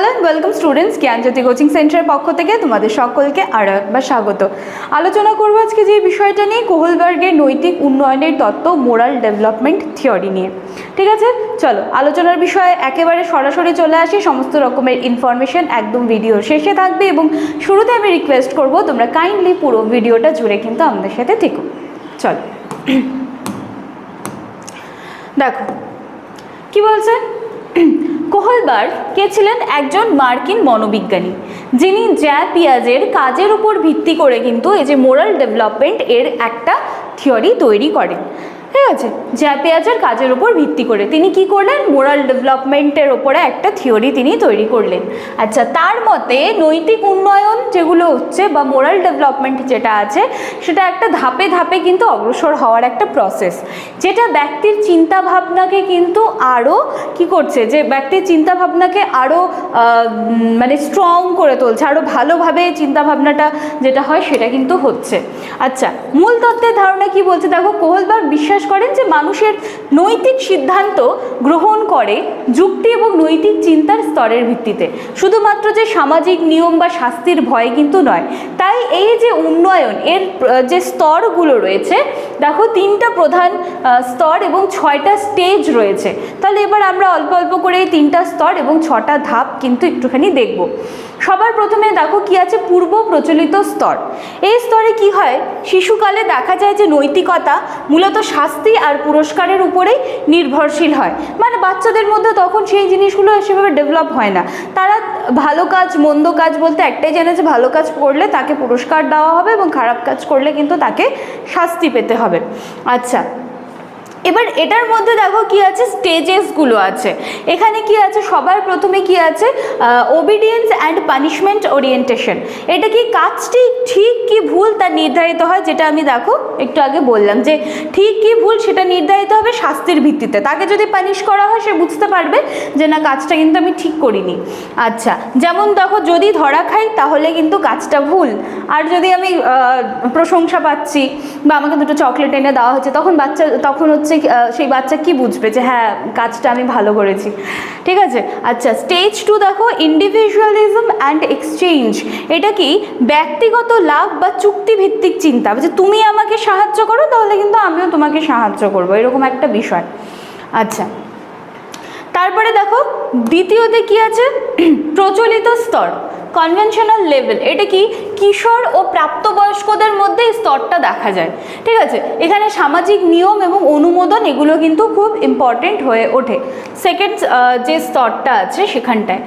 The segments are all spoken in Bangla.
Hello and welcome students Gyanjyoti coaching সেন্টারের পক্ষ থেকে তোমাদের সকলকে আরও একবার স্বাগত। আলোচনা করব আজকে যে বিষয়টা নিয়ে কোহলবার্গের নৈতিক উন্নয়নের তত্ত্ব, মোরাল ডেভেলপমেন্ট থিওরি নিয়ে। ঠিক আছে? চলো, আলোচনার বিষয়ে একেবারে সরাসরি চলে আসি। সমস্ত রকমের ইনফরমেশন একদম ভিডিও শেষে থাকবে এবং শুরুতে আমি রিকোয়েস্ট করব, তোমরা কাইন্ডলি পুরো ভিডিওটা জুড়ে কিন্তু আমাদের সাথে থেকো। চলো। দেখো, কি বলছে? কোহলবার্গ কে ছিলেন একজন মার্কিন মনোবিজ্ঞানী যিনি জ্যা পিয়াজের কাজের উপর ভিত্তি করে কিন্তু এই যে মোরাল ডেভেলপমেন্ট এর একটা থিওরি তৈরি করেন। ঠিক আছে। জ্যা পেঁয়াজের কাজের উপর ভিত্তি করে। তিনি কি করলেন? মোরাল ডেভেলপমেন্টের ওপরে একটা থিওরি তিনি তৈরি করলেন। আচ্ছা তার মতে নৈতিক উন্নয়ন যেগুলো হচ্ছে বা মোরাল ডেভেলপমেন্ট যেটা আছে, সেটা একটা ধাপে ধাপে কিন্তু অগ্রসর হওয়ার একটা প্রসেস যেটা ব্যক্তির চিন্তা ভাবনাকে কিন্তু আরও কি করছে? যে ব্যক্তির চিন্তা ভাবনাকে আরও মানে স্ট্রং করে তুলছে আরও ভালোভাবে চিন্তা ভাবনাটা যেটা হয় সেটা কিন্তু হচ্ছে। আচ্ছা মূল তত্ত্বের ধারণা কি বলছে? দেখো, কোহলবার বিশ্বাস করেন যে মানুষের নৈতিক সিদ্ধান্ত গ্রহণ করে যুক্তি এবং নৈতিক চিন্তার স্তরের ভিত্তিতে। শুধুমাত্র যে সামাজিক নিয়ম বা শাস্তির ভয় কিন্তু নয়, তাই এই যে উন্নয়ন এর যে স্তরগুলো রয়েছে দেখো, তিনটা প্রধান স্তর এবং ছয়টা স্টেজ রয়েছে। তাহলে এবার আমরা অল্প অল্প করে এই তিনটা স্তর এবং ছটা ধাপ কিন্তু একটুখানি দেখব। সবার প্রথমে দেখো কি আছে? পূর্ব প্রচলিত স্তর। এই স্তরে কি হয়? শিশুকালে দেখা যায় যে নৈতিকতা মূলত শাস্তি আর পুরস্কারের উপরেই নির্ভরশীল হয়। মানে বাচ্চাদের মধ্যে তখন সেই জিনিসগুলো সেভাবে ডেভেলপ হয় না। তারা ভালো কাজ, মন্দ কাজ বলতে একটাই জানে যে ভালো কাজ করলে তাকে পুরস্কার দেওয়া হবে এবং খারাপ কাজ করলে কিন্তু তাকে শাস্তি পেতে হবে। আচ্ছা এবার এটার মধ্যে দেখো কি আছে স্টেজেসগুলো আছে। এখানে কি আছে, সবার প্রথমে কি আছে ওবিডিয়েন্স অ্যান্ড পানিশমেন্ট ওরিয়েন্টেশন এটা কি কাজটি ঠিক কি ভুল তা নির্ধারিত হয়, যেটা আমি দেখো, একটু আগে বললাম যে ঠিক কি ভুল সেটা নির্ধারিত হবে শাস্তির ভিত্তিতে। তাকে যদি পানিশ করা হয়, সে বুঝতে পারবে যে না, কাজটা কিন্তু আমি ঠিক করিনি। আচ্ছা যেমন দেখো, যদি ধরা খাই, তাহলে কিন্তু কাজটা ভুল। আর যদি আমি প্রশংসা পাচ্ছি বা আমাকে দুটো চকলেট এনে দেওয়া হচ্ছে তখন বাচ্চা, তখন হচ্ছে সেই বাচ্চা কি বুঝবে যে হ্যাঁ কাজটা আমি ভালো করেছি। ঠিক আছে? আচ্ছা স্টেজ টু দেখো ইন্ডিভিজুয়ালিজম অ্যান্ড এক্সচেঞ্জ এটা কি ব্যক্তিগত লাভ বা চুক্তিভিত্তিক চিন্তা? যে তুমি আমাকে সাহায্য করো, তাহলে কিন্তু আমিও তোমাকে সাহায্য করব। এরকম একটা বিষয়। আচ্ছা তারপরে দেখো, দ্বিতীয়তে কি আছে? প্রচলিত স্তর কনভেনশনাল লেভেল এটা কি কিশোর ও প্রাপ্তবয়স্কদের মধ্যে এই স্তরটা দেখা যায়। ঠিক আছে? এখানে সামাজিক নিয়ম এবং অনুমোদন এগুলো কিন্তু খুব ইম্পর্টেন্ট হয়ে ওঠে। সেকেন্ড যে স্তরটা আছে সেখানটায়।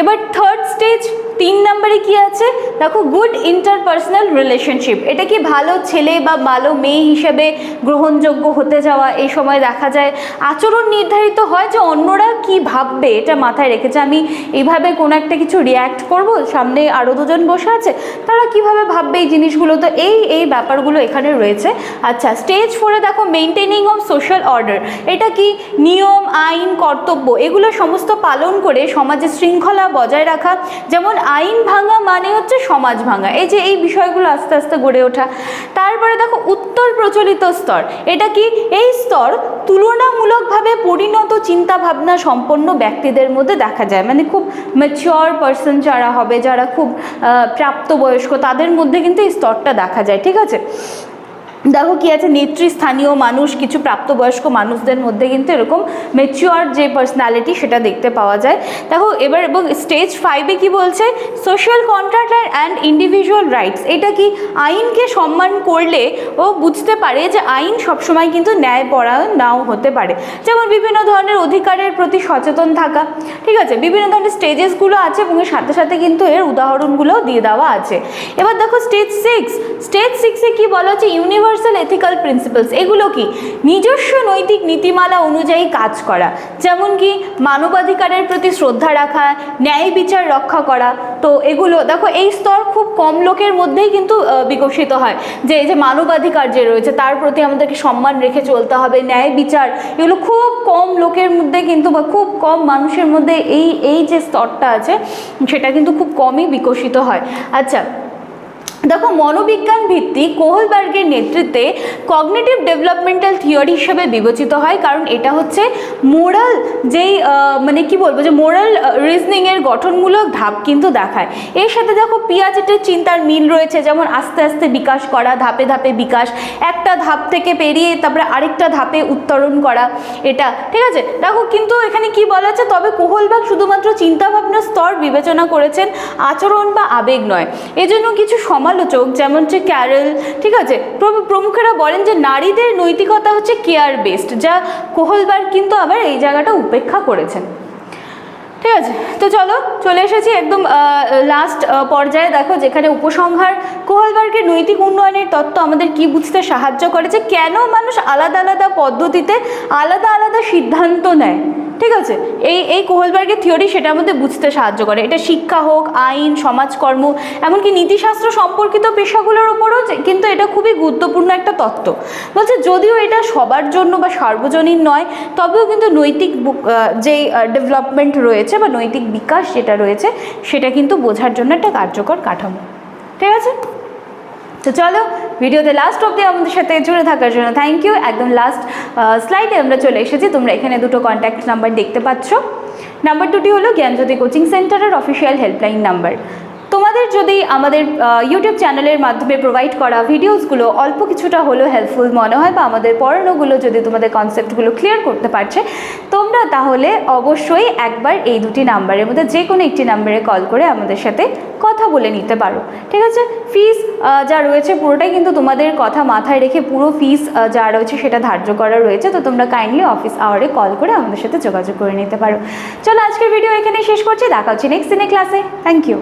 এবার থার্ড স্টেজ তিন নম্বরে কি আছে? দেখো গুড ইন্টারপার্সোনাল রিলেশনশিপ এটা কি ভালো ছেলে বা ভালো মেয়ে হিসেবে গ্রহণযোগ্য হতে যাওয়া? এই সময় দেখা যায়, আচরণ নির্ধারিত হয় যে অন্যরা কি ভাববে, এটা মাথায় রেখেছে। আমি এইভাবে কোনো একটা কিছু রিয়্যাক্ট করব, সামনে আরও দুজন বসে আছে, তারা কীভাবে ভাববে এই জিনিসগুলো? তো এই এই ব্যাপারগুলো এখানে রয়েছে। আচ্ছা স্টেজ ফোরে দেখো মেনটেনিং অফ সোশ্যাল অর্ডার এটা কি নিয়ম, আইন, কর্তব্য, এগুলো সমস্ত পালন করে সমাজে শৃঙ্খলা বজায় রাখা, যেমন আইন ভাঙা মানে হচ্ছে সমাজ ভাঙা। এই যে এই বিষয়গুলো আস্তে আস্তে গড়ে ওঠা। তারপরে দেখো, উত্তর প্রচলিত স্তর। এটা কি? এই স্তর তুলনামূলকভাবে পরিণত চিন্তা ভাবনা সম্পন্ন ব্যক্তিদের মধ্যে দেখা যায়। মানে খুব ম্যাচিওর পার্সন যারা হবে, যারা খুব প্রাপ্তবয়স্ক, তাদের মধ্যে কিন্তু এই স্তরটা দেখা যায়, ঠিক আছে? দেখো কি আছে নেতৃস্থানীয় মানুষ, কিছু প্রাপ্তবয়স্ক মানুষদের মধ্যে কিন্তু এরকম মেচিওর যে পার্সোনালিটি সেটা দেখতে পাওয়া যায়। দেখো, এবার এবং স্টেজ ফাইভে কি বলছে? Social contract and individual rights এটা কি আইনকে সম্মান করলে ও বুঝতে পারে যে আইন সবসময় কিন্তু ন্যায়পরায়ণ নাও হতে পারে। যেমন বিভিন্ন ধরনের অধিকারের প্রতি সচেতন থাকা। ঠিক আছে, বিভিন্ন ধরনের স্টেজেসগুলো আছে এবং এর সাথে সাথে কিন্তু এর উদাহরণগুলোও দিয়ে দেওয়া আছে। এবার দেখো স্টেজ সিক্স স্টেজ সিক্সে কি বলা হচ্ছে? ইউনিভার্সাল এথিক্যাল প্রিন্সিপালস এগুলো কি? নিজস্ব নৈতিক নীতিমালা অনুযায়ী কাজ করা। যেমন কি মানবাধিকারের প্রতি শ্রদ্ধা রাখা, ন্যায় বিচার রক্ষা করা। তো এগুলো, দেখো এই স্তর খুব কম লোকের মধ্যেই কিন্তু বিকশিত হয়। যে এই যে মানবাধিকার যে রয়েছে, তার প্রতি আমাদেরকে সম্মান রেখে চলতে হবে, ন্যায় বিচার, এগুলো খুব কম লোকের মধ্যে কিন্তু বা খুব কম মানুষের মধ্যে এই এই যে স্তরটা আছে, সেটা কিন্তু খুব কমই বিকশিত হয়। আচ্ছা দেখো, মনোবিজ্ঞান ভিত্তিক কোহলবার্গের নেতৃত্বে কগনিটিভ ডেভেলপমেন্টাল থিওরি হিসেবে বিবেচিত হয়। কারণ এটা হচ্ছে মোরাল যেই মানে কি বলব, যে মোরাল রিজনিংয়ের গঠনমূলক ধাপ কিন্তু দেখায়। এর সাথে দেখো, পিয়াজেটের চিন্তার মিল রয়েছে, যেমন আস্তে আস্তে বিকাশ করা, ধাপে ধাপে বিকাশ, একটা ধাপ থেকে পেরিয়ে তারপরে আরেকটা ধাপে উত্তরণ করা, এটা, ঠিক আছে? দেখো, কিন্তু এখানে কি বলা আছে? তবে কোহলবাগ শুধুমাত্র চিন্তাভাবনার স্তর বিবেচনা করেছেন, আচরণ বা আবেগ নয়। এজন্য কিছু সমালোচক যেমন হচ্ছে ক্যারেল, ঠিক আছে? প্র- প্রমুখেরা বলেন যে নারীদের নৈতিকতা হচ্ছে কেয়ার বেসড, যা কোহলবার্গ কিন্তু আবার এই জায়গাটা উপেক্ষা করেছেন। ঠিক আছে? তো চলো, চলে এসেছি একদম লাস্ট পর্যায়ে। দেখো যেখানে উপসংহার কোহলবার্গের নৈতিক উন্নয়নের তত্ত্ব আমাদের কি বুঝতে সাহায্য করে? যে কেন মানুষ আলাদা আলাদা পদ্ধতিতে আলাদা আলাদা সিদ্ধান্ত নেয়? ঠিক আছে? এই এই কোহলবার্গের থিওরি সেটা মধ্যে বুঝতে সাহায্য করে। এটা শিক্ষা হোক, আইন, সমাজকর্ম, এমনকি নীতিশাস্ত্র সম্পর্কিত পেশাগুলোর ওপরও যে- কিন্তু এটা খুবই গুরুত্বপূর্ণ একটা তত্ত্ব। বলছে, যদিও এটা সবার জন্য বা সার্বজনীন নয়, তবেও কিন্তু নৈতিক যেই ডেভেলপমেন্ট রয়েছে বা নৈতিক বিকাশ যেটা রয়েছে, সেটা কিন্তু বোঝার জন্য একটা কার্যকর কাঠামো। ঠিক আছে? তো চলো ভিডিওতে লাস্ট অবধি আমাদের সাথে জুড়ে থাকার জন্য থ্যাংক ইউ একদম লাস্ট স্লাইডে আমরা চলে এসেছি, তোমরা এখানে দুটো কন্ট্যাক্ট নাম্বার দেখতে পাচ্ছ। নাম্বার দুটি হলো জ্ঞানজ্যোতি কোচিং সেন্টারের অফিসিয়াল হেল্পলাইন নাম্বার তোমাদের যদি আমাদের ইউটিউব চ্যানেলের মাধ্যমে প্রোভাইড করা ভিডিওসগুলো অল্প কিছুটা হলেও হেল্পফুল মনে হয় বা আমাদের পড়ানোগুলো যদি তোমাদের কনসেপ্টগুলো ক্লিয়ার করতে পারছে, তোমরা তাহলে অবশ্যই একবার এই দুটি নাম্বারের মধ্যে যে কোনো একটি নাম্বারে কল করে আমাদের সাথে কথা বলে নিতে পারো। ঠিক আছে? ফিস যা রয়েছে পুরোটাই কিন্তু তোমাদের কথা মাথায় রেখে পুরো ফিস যা রয়েছে সেটা ধার্য করা রয়েছে, তো তোমরা কাইন্ডলি অফিস আওয়ারে কল করে আমাদের সাথে যোগাযোগ করে নিতে পারো। চলো আজকের ভিডিও এখানেই শেষ করছি, দেখা হচ্ছে নেক্সট দিনের ক্লাসে থ্যাংক ইউ